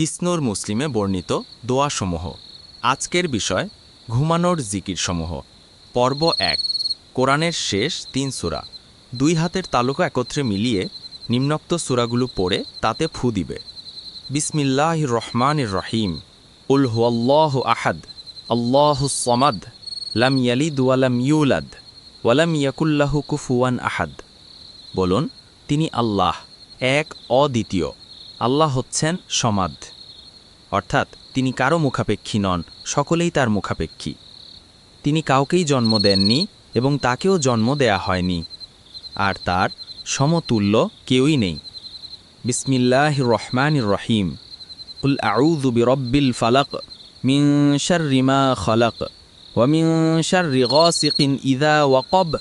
হিসনুর মুসলিমে বর্ণিত দোয়াসমূহ। আজকের বিষয় ঘুমানোর জিকিরসমূহ। পর্ব এক, কোরআনের শেষ তিন সূরা। দুই হাতের তালুকা একত্রে মিলিয়ে নিম্নোক্ত সূরাগুলো পড়ে তাতে ফু দিবে। বিসমিল্লাহ রহমান রহিম। উল হুয়াল্লাহ আহাদ, আল্লাহ সমাদ, লাম ইয়ালিদ ওয়ালাম ইউলাদ ওয়ালাম ইয়াকুল্লাহু কুফুয়ান আহাদ। বলুন, তিনি আল্লাহ, এক, অদ্বিতীয়। আল্লাহ হচ্ছেন সমাদ অর্থাৎ তিনি কারো মুখাপেক্ষী নন সকলেই তার মুখাপেক্ষী তিনি কাউকেই জন্ম দেননি এবং তাকেও জন্ম দেয়া হয়নি আর তার সমতুল্য কেউই নেই বিসমিল্লাহ রহমান রহিম উল আউযু বিরব্বিল ফালাক মিন শাররি মা খালাক ومن شر غاسق إذا وقب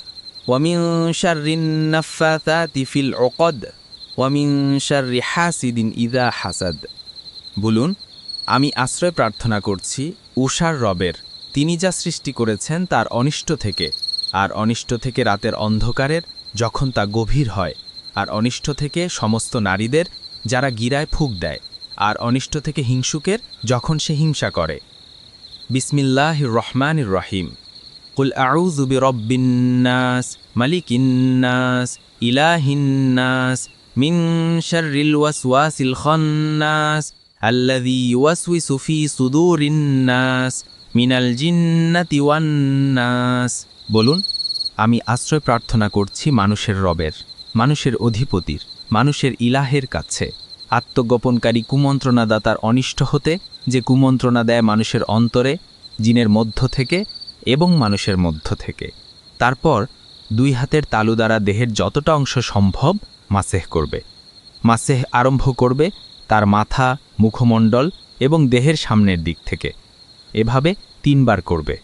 ومن شر النفاثات في العقد ওয়ামিন শার্রি হাসিদিন ইদা হাসাদ বলুন, আমি আশ্রয় প্রার্থনা করছি উষার রবের। তিনি যা সৃষ্টি করেছেন তার অনিষ্ট থেকে, আর অনিষ্ট থেকে রাতের অন্ধকারের যখন তা গভীর হয়, আর অনিষ্ট থেকে সমস্ত নারীদের যারা গিরায় ফুক দেয়, আর অনিষ্ট থেকে হিংসুকের যখন সে হিংসা করে। বিসমিল্লাহ রহমান রহিম। কুল আউজুবি রব্বিন্নাস মালিকিন্নাস ইলাহিন্নাস মিন শাররিল ওয়াসওয়াসিল খান্নাস আল্লাযী ইউওয়াসওয়িসু ফি সুদুরিন্নাস মিনাল জিন্নাতি ওয়ান নাস। বলুন, আমি আশ্রয় প্রার্থনা করছি মানুষের রবের, মানুষের অধিপতির, মানুষের ইলাহের কাছে। আত্মগোপনকারী কুমন্ত্রণাদাতার অনিষ্ট হতে যে কুমন্ত্রণা দেয় মানুষের অন্তরে, জিনের মধ্য থেকে এবং মানুষের মধ্য থেকে। তারপর দুই হাতের তালু দ্বারা দেহের যতটা অংশ সম্ভব মাসেহ করবে। মাসেহ আরম্ভ করবে তার মাথা, মুখমণ্ডল এবং দেহের সামনের দিক থেকে। এভাবে তিনবার করবে।